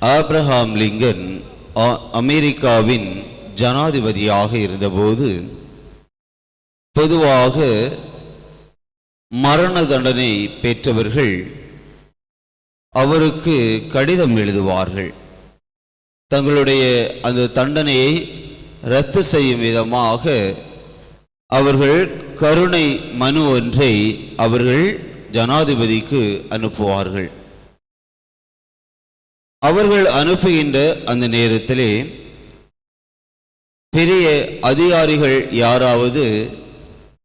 Abraham Lincoln அ- அமெரிக்காவின் ஜனாதிபதியாக இருந்தபோது பொதுவாக மரண தண்டனை பெற்றவர்கள் அவருக்கு கடிதம் எழுதுவார்கள். தங்களுடைய அந்த தண்டனையை ரத்து செய்யும் விதமாக அவர்கள் கருணை மனு ஒன்றை அவர்கள் ஜனாதிபதிக்கு அனுப்புவார்கள். அவர்கள் அனுப்புகின்ற அந்த நேரத்திலே பெரிய அதிகாரிகள் யாராவது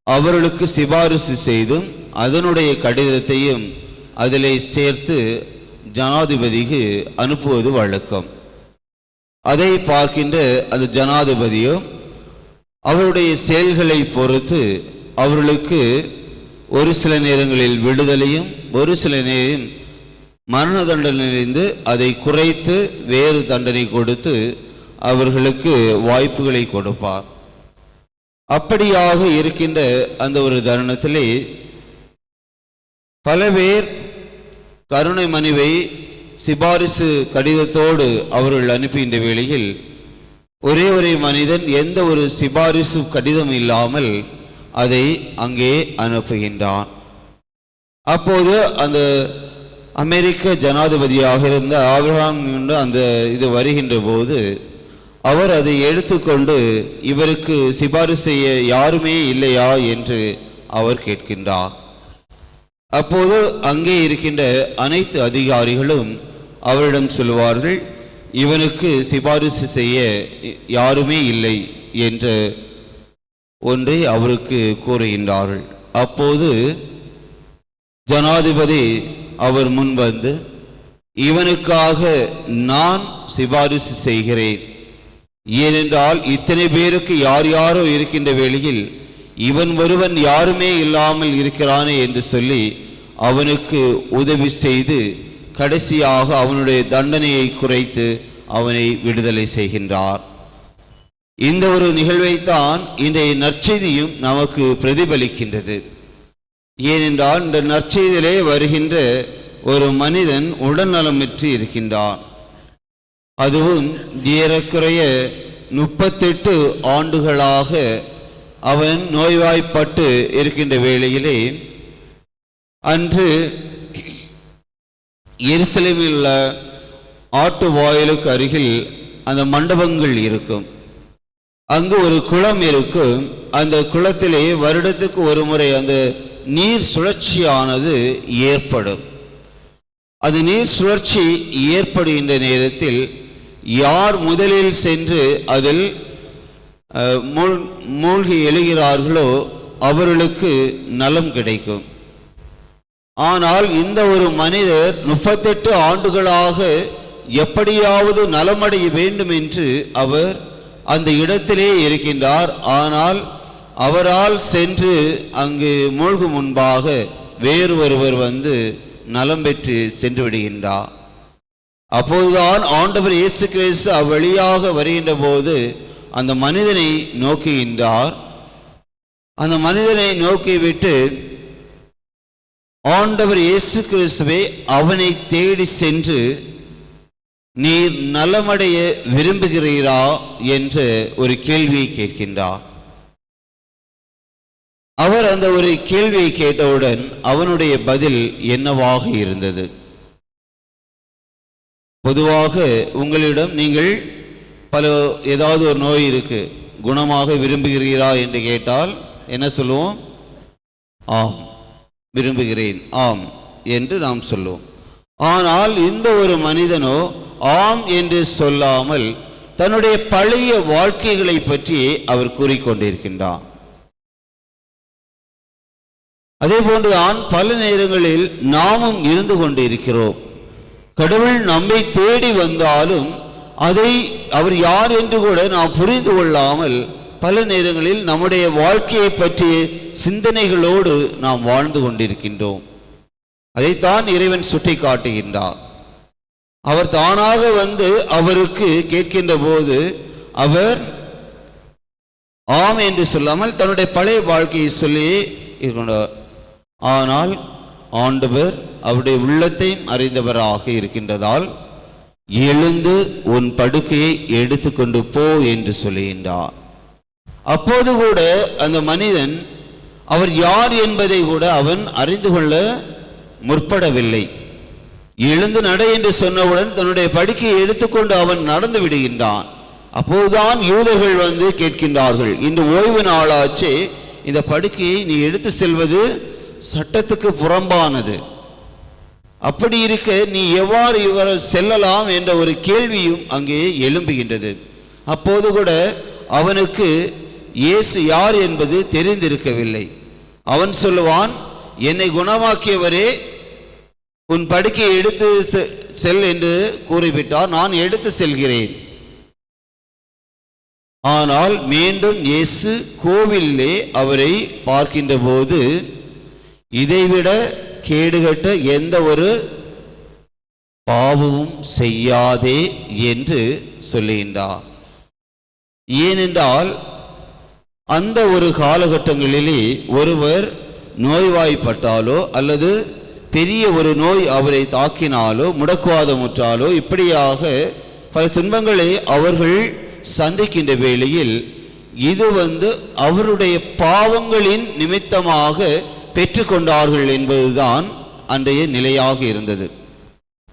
அவர்களுக்கு சிபாரிசு செய்தும் அதனுடைய கடிதத்தையும் அதிலே சேர்த்து ஜனாதிபதிக்கு அனுப்புவது வழக்கம். அதை பார்க்கின்ற அந்த ஜனாதிபதியோ அவருடைய செயல்களை பொறுத்து அவர்களுக்கு ஒரு சில நேரங்களில் விடுதலையும் ஒரு சில நேரம் மரண தண்டனையிலிருந்து அதை குறைத்து வேறு தண்டனை கொடுத்து அவர்களுக்கு வாய்ப்புகளை கொடுப்பார். அப்படியாக இருக்கின்ற அந்த ஒரு தருணத்திலே பல பேர் கருணை மனுவை சிபாரிசு கடிதத்தோடு அவர்கள் அனுப்புகின்ற வேளையில் ஒரே ஒரு மனிதன் எந்த ஒரு சிபாரிசு கடிதம் இல்லாமல் அதை அங்கே அனுப்புகின்றான். அப்போது அந்த அமெரிக்க ஜனாதிபதியாக இருந்த ஆப்ரஹாம் என்று அந்த இது வருகின்ற போது அவர் அதை எடுத்துக்கொண்டு இவருக்கு சிபாரிசு செய்ய யாருமே இல்லையா என்று அவர் கேட்கின்றார். அப்போது அங்கே இருக்கின்ற அனைத்து அதிகாரிகளும் அவரிடம் சொல்வார்கள் இவனுக்கு சிபாரிசு செய்ய யாருமே இல்லை என்ற ஒன்றை அவருக்கு கூறுகின்றார்கள். அப்போது ஜனாதிபதி அவர் முன் வந்து இவனுக்காக நான் சிபாரிசு செய்கிறேன். ஏனென்றால் இத்தனை பேருக்கு யார் யாரோ இருக்கின்ற வேளையில் இவன் ஒருவன் யாருமே இல்லாமல் இருக்கிறானே என்று சொல்லி அவனுக்கு உதவி செய்து கடைசியாக அவனுடைய தண்டனையை குறைத்து அவனை விடுதலை செய்கின்றார். இந்த ஒரு நிகழ்வைத்தான் இன்றைய நற்செய்தியும் நமக்கு பிரதிபலிக்கின்றது. ஏனென்றால் இந்த நற்செய்தியிலே வருகின்ற ஒரு மனிதன் உடல்நலமின்றி இருக்கின்றான். அதுவும் ஏறக்குறைய முப்பத்தெட்டு ஆண்டுகளாக அவன் நோய்வாய்ப்பட்டு இருக்கின்ற வேளையிலே அன்று எருசலேமில் உள்ள ஆட்டு வாயிலுக்கு அருகில் அந்த மண்டபங்கள் இருக்கும். அங்கு ஒரு குளம் இருக்கும். அந்த குளத்திலே வருடத்துக்கு ஒரு முறை அந்த நீர் சுழற்சியானது ஏற்படும். அது நீர் சுழற்சி ஏற்படுகின்ற நேரத்தில் யார் முதலில் சென்று அதில் மூழ் மூழ்கி எழுகிறார்களோ அவர்களுக்கு நலம் கிடைக்கும். ஆனால் இந்த ஒரு மனிதர் முப்பத்தெட்டு ஆண்டுகளாக எப்படியாவது நலமடைய வேண்டும் என்று அவர் அந்த இடத்திலே இருக்கின்றார். ஆனால் அவரால் சென்று அங்கு மூழ்கும் முன்பாக வேறு ஒருவர் வந்து நலம் பெற்று சென்று விடுகின்றார். அப்போதுதான் ஆண்டவர் இயேசு கிறிஸ்து அவ்வழியாக வருகின்ற போது அந்த மனிதனை நோக்குகின்றார். அந்த மனிதனை நோக்கிவிட்டு ஆண்டவர் இயேசு கிறிஸ்துவே அவனை தேடி சென்று நீர் நலமடைய விரும்புகிறீரா? என்ற ஒரு கேள்வியை கேட்கின்றார். அவர் அந்த ஒரு கேள்வியை கேட்டவுடன் அவனுடைய பதில் என்னவாக இருந்தது? பொதுவாக உங்களிடம் நீங்கள் பல ஏதாவது ஒரு நோய் இருக்கு குணமாக விரும்புகிறீரா என்று கேட்டால் என்ன சொல்லுவோம்? ஆம் விரும்புகிறேன் ஆம் என்று நாம் சொல்லுவோம். ஆனால் இந்த ஒரு மனிதனோ ஆம் என்று சொல்லாமல் தன்னுடைய பழைய வாழ்க்கைகளை பற்றி அவர் கூறிக்கொண்டிருக்கின்றான். அதே போன்றுதான் பல நேரங்களில் நாமும் இருந்து கொண்டிருக்கிறோம். கடவுள் நம்மை தேடி வந்தாலும் அதை அவர் யார் என்று கூட நாம் புரிந்து கொள்ளாமல் பல நேரங்களில் நம்முடைய வாழ்க்கையை பற்றிய சிந்தனைகளோடு நாம் வாழ்ந்து கொண்டிருக்கின்றோம். அதைத்தான் இறைவன் சுட்டி காட்டுகின்றார் அவர் தானாக வந்து அவருக்கு கேட்கின்ற போது அவர் ஆம் என்று சொல்லாமல் தன்னுடைய பழைய வாழ்க்கையை சொல்லி இருக்கின்றார். ஆனால் ஆண்டவர் அவருடைய உள்ளத்தையும் அறிந்தவராக இருக்கின்றதால் எழுந்து உன் படுக்கையை எடுத்துக்கொண்டு போ என்று சொல்லுகின்றார். அப்போது கூட அந்த மனிதன் அவர் யார் என்பதை கூட அவன் அறிந்து கொள்ள முற்படவில்லை. எழுந்து நட என்று சொன்னவுடன் தன்னுடைய படுக்கையை எடுத்துக்கொண்டு அவன் நடந்து விடுகின்றான். அப்போதுதான் யூதர்கள் வந்து கேட்கின்றார்கள் இன்று ஓய்வு நாளாச்சே இந்த படுக்கையை நீ எடுத்து செல்வது சட்டத்துக்கு புறம்பானது. அப்படி இருக்க நீ எவ்வாறு இவர் செல்லலாம் என்ற ஒரு கேள்வியும் அங்கே எழும்புகின்றது. அப்போது கூட அவனுக்கு இயேசு யார் என்பது தெரிந்திருக்கவில்லை. அவன் சொல்லுவான் என்னை குணமாக்கியவரே உன் படுக்கையை எடுத்து செ- செல் என்று கூறிவிட்டார் நான் எடுத்து செல்கிறேன். ஆனால் மீண்டும் இயேசு கோவிலே அவரை பார்க்கின்ற போது இதைவிட கேடுகட்ட எந்த ஒரு பாவமும் செய்யாதே என்று சொல்லுகின்றார். ஏனென்றால் அந்த ஒரு காலகட்டங்களிலே ஒருவர் நோய்வாய்ப்பட்டாலோ அல்லது பெரிய ஒரு நோய் அவரை தாக்கினாலோ முடக்குவாதமுற்றாலோ இப்படியாக பல துன்பங்களை அவர்கள் சந்திக்கின்ற வேளையில் இது வந்து அவருடைய பாவங்களின் நிமித்தமாக பெற்றுக்கொண்டார்கள் என்பதுதான் அன்றைய நிலையாக இருந்தது.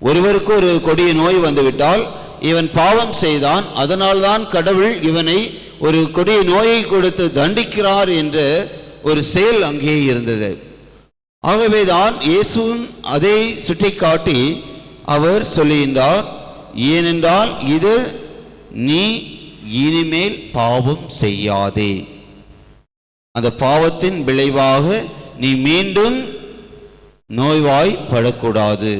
ஒருவருக்கு ஒரு கொடிய நோய் வந்துவிட்டால் இவன் பாவம் செய்தான் அதனால்தான் கடவுள் இவனை ஒரு கொடிய நோயை கொடுத்து தண்டிக்கிறார் என்ற ஒரு செயல் அங்கே இருந்தது. ஆகவேதான் இயேசுவும் அதை சுட்டிக்காட்டி அவர் சொல்லுகின்றார் ஏனென்றால் இது நீ இனிமேல் பாவம் செய்யாதே. அந்த பாவத்தின் விளைவாக நீ மீண்டும் நோய்வாய்ப்படக்கூடாது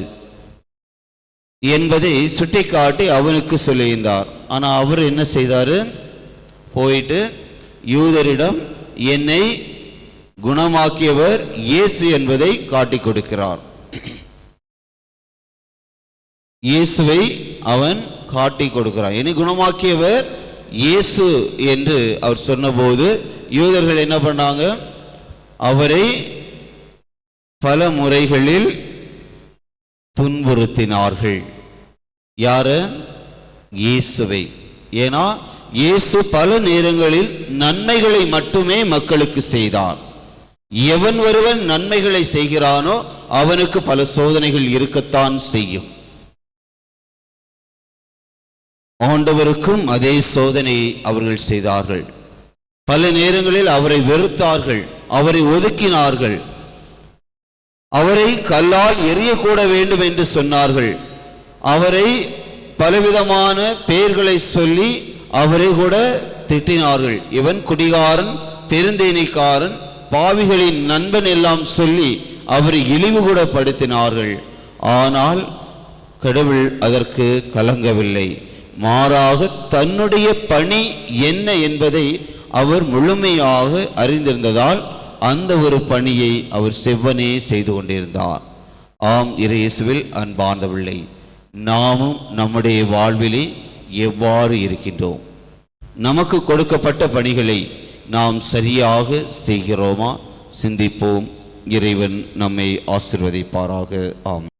என்பதை சுட்டிக்காட்டி அவனுக்கு சொல்லுகின்றார். ஆனால் அவர் என்ன செய்தார்? போயிட்டு யூதரிடம் என்னை குணமாக்கியவர் இயேசு என்பதை காட்டி கொடுக்கிறார். இயேசுவை அவன் காட்டி கொடுக்கிறான். என்னை குணமாக்கியவர் இயேசு என்று அவர் சொன்னபோது யூதர்கள் என்ன பண்ணாங்க அவரை பல முறைகளில் துன்புறுத்தினார்கள். யாரு? இயேசுவை. ஏன்னா இயேசு பல நேரங்களில் நன்மைகளை மட்டுமே மக்களுக்கு செய்தார். எவன் ஒருவன் நன்மைகளை செய்கிறானோ அவனுக்கு பல சோதனைகள் இருக்கத்தான் செய்யும். ஆண்டவருக்கும் அதே சோதனையை அவர்கள் செய்தார்கள். பல நேரங்களில் அவரை வெறுத்தார்கள் அவரை ஒதுக்கினார்கள். அவரை கல்லால் எரியக்கூட வேண்டும் என்று சொன்னார்கள். அவரை பலவிதமான பெயர்களை சொல்லி அவரை கூட திட்டினார்கள். இவன் குடிகாரன் பெருந்தேனிக்காரன் பாவிகளின் நண்பன் எல்லாம் சொல்லி அவரை இழிவு கூட படுத்தினார்கள். ஆனால் கடவுள் அதற்கு கலங்கவில்லை. மாறாக தன்னுடைய பணி என்ன என்பதை அவர் முழுமையாக அறிந்திருந்ததால் அந்த ஒரு பணியை அவர் செவ்வனே செய்து கொண்டிருந்தார். ஆம் இறையசுவில் அன்பார்ந்தவில்லை நாமும் நம்முடைய வாழ்விலே எவ்வாறு இருக்கின்றோம்? நமக்கு கொடுக்கப்பட்ட பணிகளை நாம் சரியாக செய்கிறோமா? சிந்திப்போம். இறைவன் நம்மை ஆசிர்வதிப்பாராக. ஆம்.